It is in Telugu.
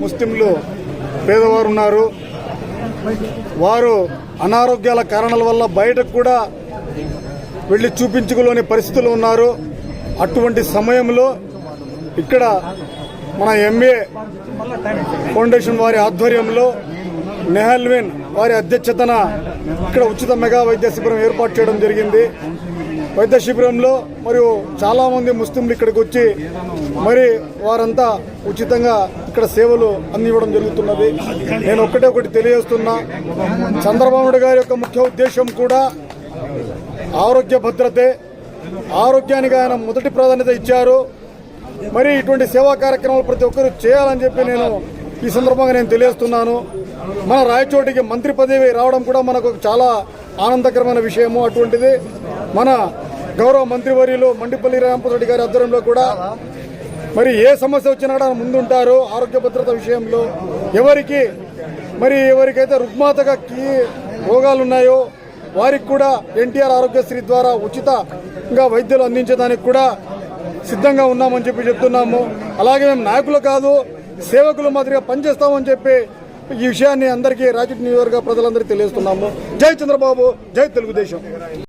ముస్లింలు పేదవారు ఉన్నారు. వారు అనారోగ్యాల కారణాల వల్ల బయటకు కూడా వెళ్ళి చూపించుకోలేని పరిస్థితులు ఉన్నారు. అటువంటి సమయంలో ఇక్కడ మన ఎంఏ ఫౌండేషన్ వారి ఆధ్వర్యంలో నెహల్విన్ వారి అధ్యక్షతన ఇక్కడ ఉచిత మెగా వైద్య శిబిరం ఏర్పాటు చేయడం జరిగింది. వైద్య శిబిరంలో మరియు చాలామంది ముస్లింలు ఇక్కడికి వచ్చి మరి వారంతా ఉచితంగా ఇక్కడ సేవలు అందివ్వడం జరుగుతున్నది. నేను ఒక్కటే ఒకటి తెలియజేస్తున్నా. చంద్రబాబు గారి యొక్క ముఖ్య ఉద్దేశం కూడా ఆరోగ్య భద్రతే. ఆరోగ్యానికి ఆయన మొదటి ప్రాధాన్యత ఇచ్చారు. మరి ఇటువంటి సేవా కార్యక్రమాలు ప్రతి ఒక్కరూ చేయాలని చెప్పి నేను ఈ సందర్భంగా నేను తెలియజేస్తున్నాను. మన రాయచోటికి మంత్రి పదవి రావడం కూడా మనకు చాలా ఆనందకరమైన విషయము అటువంటిది. మన గౌరవ మంత్రివర్యులు మండిపల్లి రామపురెడ్డి గారి ఆధ్వర్యంలో కూడా మరి ఏ సమస్య వచ్చినా కూడా ముందుంటారు ఆరోగ్య భద్రత విషయంలో. ఎవరికి మరి ఎవరికైతే రుగ్మాతగా కీ రోగాలు ఉన్నాయో వారికి కూడా ఎన్టీఆర్ ఆరోగ్యశ్రీ ద్వారా ఉచితంగా వైద్యులు అందించడానికి కూడా సిద్ధంగా ఉన్నామని చెప్పి చెప్తున్నాము. అలాగే మేము నాయకులు కాదు సేవకులు మాదిరిగా పనిచేస్తామని చెప్పి ఈ విషయాన్ని అందరికీ రాజకీయ నియోజకవర్గ ప్రజలందరికీ తెలియజేస్తున్నాము. జై చంద్రబాబు జై తెలుగుదేశం.